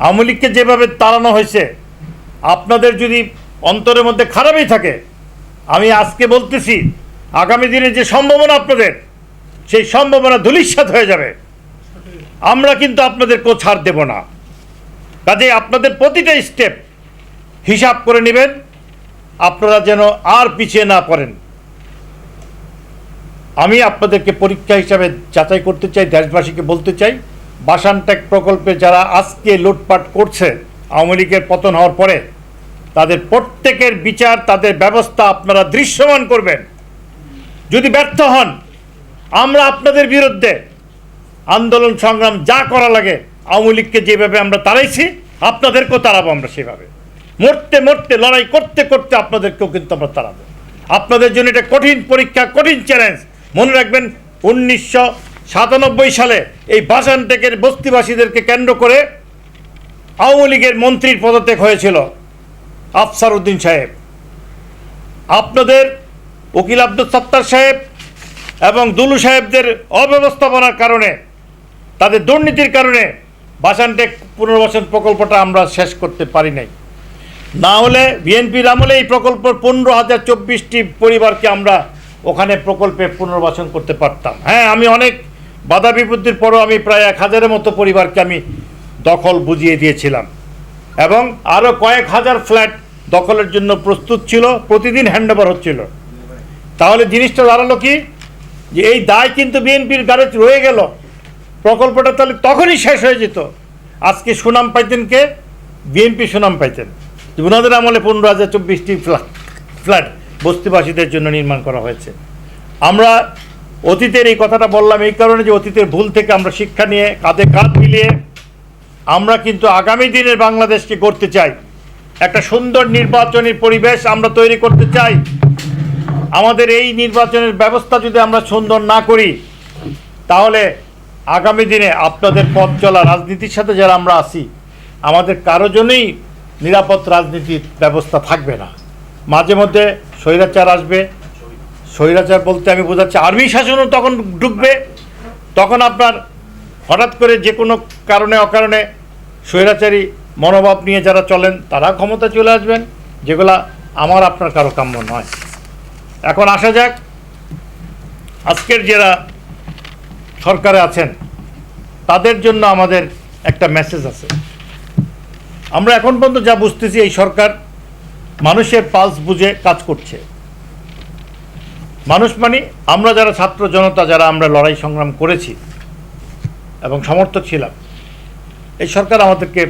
আওয়ামী লীগকে যেভাবে তাড়ানো হয়েছে, আপনাদের যদি অন্তরের মধ্যে খারাপই থাকে, আমি আজকে বলতেছি, আগামী দিনে যে সম্ভাবনা আপনাদের, সেই সম্ভাবনা ধূলিসাৎ হয়ে যাবে। আমরা কিন্তু আপনাদের কেউ ছাড় দেব না। কাজে আপনাদের প্রতিটা স্টেপ হিসাব করে নেবেন, আপনারা যেন আর পিছিয়ে না পড়েন। আমি আপনাদেরকে পরীক্ষা হিসাবে যাচাই করতে চাই, দেশবাসীকে বলতে চাই বাসানটেক প্রকল্পে যারা আজকে লুটপাট করছে, আওয়ামী লীগের পতন হওয়ার পরে, তাদের প্রত্যেকের বিচার, তাদের ব্যবস্থা আপনারা দৃশ্যমান করবেন। যদি ব্যর্থ হন, আমরা আপনাদের বিরুদ্ধে আন্দোলন সংগ্রাম যা করা লাগে, আওয়ামী লীগকে যেভাবে আমরা তাড়াইছি, আপনাদেরকেও তাড়াবো আমরা সেভাবে। মরতে মরতে, লড়াই করতে করতে আপনাদেরকেও কিন্তু আমরা তাড়াবো। আপনাদের জন্য এটা কঠিন পরীক্ষা, কঠিন চ্যালেঞ্জ মনে রাখবেন, উনিশশো সাতানব্বই সালে এই বাসানটেকের বস্তিবাসীদেরকে কেন্দ্র করে আওয়ামী লীগের মন্ত্রীর পদত্যাগ হয়েছিল আফসার উদ্দিন সাহেব। আপনাদের উকিল আব্দুল সত্তার সাহেব এবং দুলু সাহেবদের অব্যবস্থাপনার কারণে, তাদের দুর্নীতির কারণে বাসানটেক পুনর্বাসন প্রকল্পটা আমরা শেষ করতে পারি নাই। না হলে বিএনপির আমলে এই প্রকল্প পনেরো হাজার চব্বিশটি পরিবারকে আমরা ওখানে প্রকল্পে পুনর্বাসন করতে পারতাম। হ্যাঁ আমি অনেক বাধা বিপত্তির পরও আমি প্রায় এক হাজারের মতো পরিবারকে আমি দখল বুঝিয়ে দিয়েছিলাম। এবং আরও কয়েক হাজার ফ্ল্যাট দখলের জন্য প্রস্তুত ছিল, প্রতিদিন হ্যান্ডওভার হচ্ছিল। তাহলে জিনিসটা দাঁড়াল কি? যে এই দায় কিন্তু বিএনপির গাড়ি রয়ে গেল। প্রকল্পটা তাহলে তখনই শেষ হয়ে যেত। আজকে সুনাম পাইতেন কে? বিএনপি সুনাম পাইতেন। ওনাদের আমলে পনেরো হাজার চব্বিশটি ফ্ল্যাট ফ্ল্যাট বস্তিবাসীদের জন্য নির্মাণ করা হয়েছে। আমরা অতীতের এই কথাটা বললাম এই কারণে যে অতীতের ভুল থেকে আমরা শিক্ষা নিয়ে কাঁধে কাঁধ মিলিয়ে আমরা কিন্তু আগামী দিনের বাংলাদেশকে করতে চাই। একটা সুন্দর নির্বাচনী পরিবেশ আমরা তৈরি করতে চাই। আমাদের এই নির্বাচনের ব্যবস্থা যদি আমরা সুন্দর না করি, তাহলে আগামী দিনে আপনাদের পথ চলা রাজনীতির সাথে যারা আমরা আছি, আমাদের কারও জন্যই নিরাপদ রাজনীতির ব্যবস্থা থাকবে না। মাঝে মধ্যে স্বৈরাচার আসবে স্বৈরাচার বলতে আমি বোঝাচ্ছি আর্মি শাসনও তখন ঢুকবে তখন আপনার হঠাৎ করে যে কোনো কারণে, অকারণে স্বৈরাচারী মনোভাব নিয়ে যারা চলেন তারা ক্ষমতা চলে আসবেন, যেগুলা আমার আপনার কারও কাম্য নয়। এখন আসা যাক, আজকের যারা সরকারে আছেন, তাদের জন্য আমাদের একটা মেসেজ আছে। আমরা এখন পর্যন্ত যা বুঝতেছি, এই সরকার মানুষের পালস বুঝে কাজ করছে। মানুষ মানে আমরা যারা ছাত্র জনতা, যারা আমরা লড়াই সংগ্রাম করেছি এবং সমর্থক ছিলাম, এই সরকার আমাদেরকে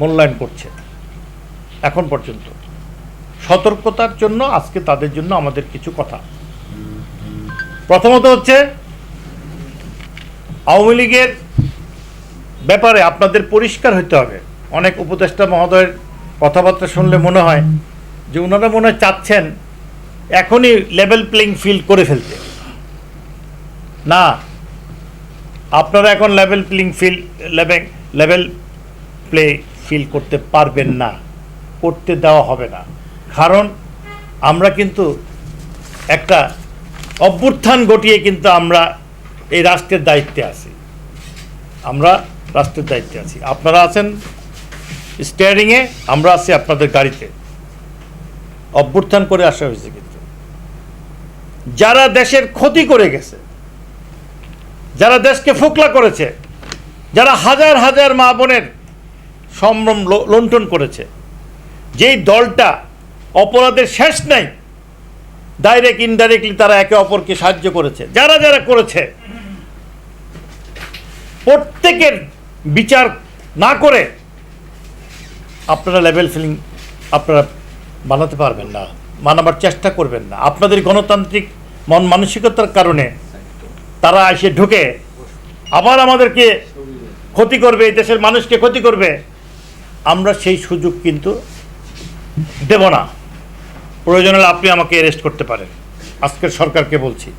মূল্যায়ন করছে এখন পর্যন্ত। সতর্কতার জন্য আজকে তাদের জন্য আমাদের কিছু কথা। প্রথমত হচ্ছে, আওয়ামী লীগের ব্যাপারে আপনাদের পরিষ্কার হতে হবে। অনেক উপদেষ্টা মহোদয়ের কথাবার্তা শুনলে মনে হয় যে ওনারা মনে হয় চাচ্ছেন এখনই লেভেল প্লেইং ফিল্ড করে ফেলতে। না, আপনারা এখন level playing field level level play field করতে পারবেন না, করতে দেওয়া হবে না। কারণ আমরা কিন্তু একটা অভ্যুত্থান ঘটিয়ে কিন্তু আমরা এই রাষ্ট্রের দায়িত্বে আছি। আমরা রাষ্ট্রের দায়িত্বে আছি। আপনারা আছেন স্টিয়ারিংয়ে আমরা আছি আপনাদের গাড়িতে। অভ্যুত্থান করে আসা হয়েছে কিন্তু। যারা দেশের ক্ষতি করে গেছে, যারা দেশকে ফোকলা করেছে, যারা হাজার হাজার মা বোনের সম্ভ্রম লুণ্ঠন করেছে, যেই দলটা অপরাধের শেষ নাই ডাইরেক্ট ইনডাইরেক্টলি তারা একে অপরকে সাহায্য করেছে। যারা যারা করেছে, প্রত্যেকের বিচার না করে আপনারা লেভেল ফিলিং আপনারা বানাতে পারবেন না মানাবার চেষ্টা করবেন না। আপনাদের গণতান্ত্রিক মন মানসিকতার কারণে তারা এসে ঢুকে। আবার আমাদেরকে ক্ষতি করবে, এই দেশের মানুষকে ক্ষতি করবে। আমরা সেই সুযোগ কিন্তু দেব না। প্রয়োজন হলে আপনি আমাকে অ্যারেস্ট করতে পারেন। আজকের সরকারকে বলছি।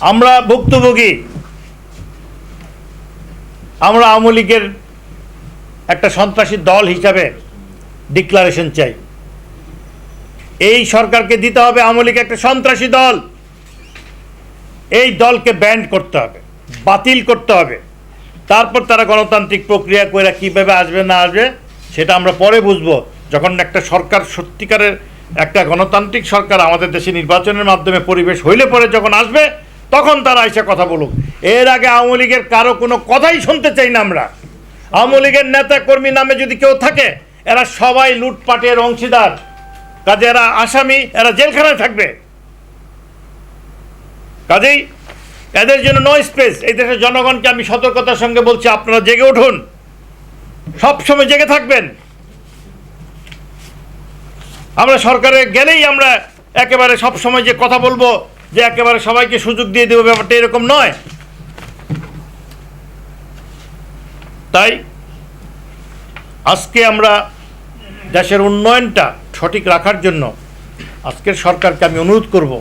আমরা ভুক্তভোগী। আমরা আওয়ামী লীগের একটা সন্ত্রাসী দল হিসাবে ডিক্লারেশন চাই। এই সরকারকে দিতে হবে আওয়ামী লীগ একটা সন্ত্রাসী দল। এই দলকে ব্যান্ড করতে হবে, বাতিল করতে হবে। তারপর তারা গণতান্ত্রিক প্রক্রিয়া করে কীভাবে আসবে, না আসবে, সেটা আমরা পরে বুঝব। যখন একটা সরকার, সত্যিকারের একটা গণতান্ত্রিক সরকার আমাদের দেশে নির্বাচনের মাধ্যমে পরিবেশ হইলে পরে যখন আসবে, তখন তারা এসে কথা বলুক। এর আগে আওয়ামী লীগের কারও কোনো কথাই শুনতে চাই না আমরা। আওয়ামী লীগের নেতা কর্মী নামে যদি কেউ থাকে, এরা সবাই লুটপাটের অংশীদার। কাজে এরা আসামি, এরা জেলখানায় থাকবে। কাজেই এদের জন্য নো স্পেস এই দেশের জনগণকে আমি সতর্কতার সঙ্গে বলছি, আপনারা জেগে উঠুন। সবসময় জেগে থাকবেন। আমরা সরকারে গেলেই আমরা একেবারে সব সময় যে কথা বলব, যে একেবারে সবাইকে সুযোগ দিয়ে দেবো, ব্যাপারটা এরকম নয়। তাই আজকে আমরা দেশের উন্নয়নটা সঠিক রাখার জন্য আজকের সরকারকে আমি অনুরোধ করব।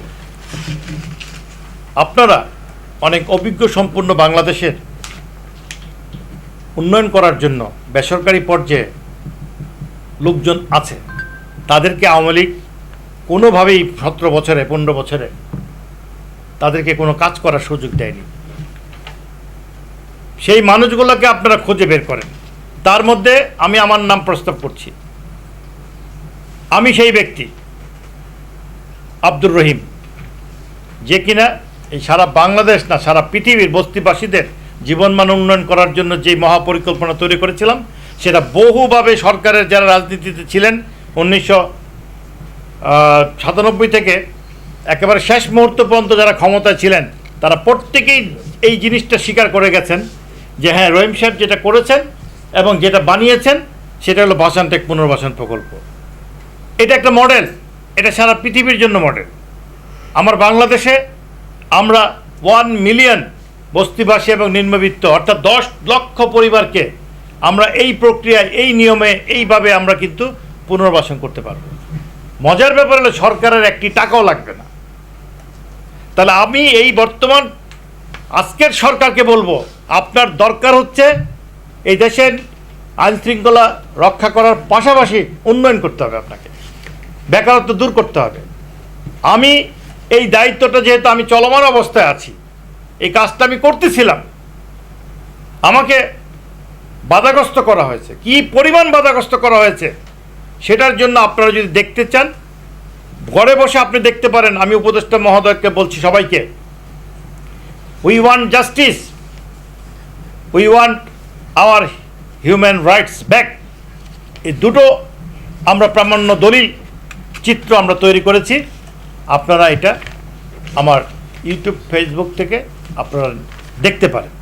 আপনারা অনেক অভিজ্ঞ সম্পূর্ণ বাংলাদেশের উন্নয়ন করার জন্য বেসরকারি পর্যায়ে লোকজন আছে। তাদেরকে আওয়ামী লীগ কোনোভাবেই সতেরো বছরে, পনেরো বছরে তাদেরকে কোনো কাজ করার সুযোগ দেয়নি। সেই মানুষগুলোকে আপনারা খুঁজে বের করেন। তার মধ্যে আমি আমার নাম প্রস্তাব করছি। আমি সেই ব্যক্তি, আব্দুর রহিম। যে কিনা এই সারা বাংলাদেশ না, সারা পৃথিবীর বস্তিবাসীদের জীবনমান উন্নয়ন করার জন্য যে মহাপরিকল্পনা তৈরি করেছিলাম, সেটা বহুভাবে সরকারের যারা রাজনীতিতে ছিলেন, উনিশশো সাতানব্বই থেকে একেবারে শেষ মুহূর্ত পর্যন্ত যারা ক্ষমতায় ছিলেন, তারা প্রত্যেকেই এই জিনিসটা স্বীকার করে গেছেন যে হ্যাঁ রহিম সাহেব যেটা করেছেন এবং যেটা বানিয়েছেন, সেটা হলো বাসানটেক পুনর্বাসন প্রকল্প। এটা একটা মডেল, এটা সারা পৃথিবীর জন্য মডেল। আমার বাংলাদেশে আমরা ওয়ান মিলিয়ন বস্তিবাসী এবং নিম্নবিত্ত, অর্থাৎ দশ লক্ষ পরিবারকে আমরা এই প্রক্রিয়ায়, এই নিয়মে, এইভাবে আমরা কিন্তু পুনর্বাসন করতে পারব। মজার ব্যাপার হলো সরকারের একটি টাকাও লাগবে না। তাহলে আমি এই বর্তমান আজকের সরকারকে বলব, আপনার দরকার হচ্ছে এই দেশের আইন শৃঙ্খলা রক্ষা করার পাশাপাশি উন্নয়ন করতে হবে আপনাকে। বেকারত্ব দূর করতে হবে। আমি এই দায়িত্বটা যেহেতু আমি চলমান অবস্থায় আছি, এই কাজটা আমি করতেছিলাম। আমাকে বাধাগ্রস্ত করা হয়েছে। কি পরিমাণ বাধাগ্রস্ত করা হয়েছে সেটার জন্য আপনারা যদি দেখতে চান, ঘরে বসে আপনি দেখতে পারেন, আমি উপদেষ্টা মহোদয়কে বলছি সবাইকে we want justice we want our human rights back এই দুটো আমরা প্রামাণ্য দলিল চিত্র আমরা তৈরি করেছি। আপনারা এটা আমার ইউটিউব ফেসবুক থেকে আপনারা দেখতে পারেন।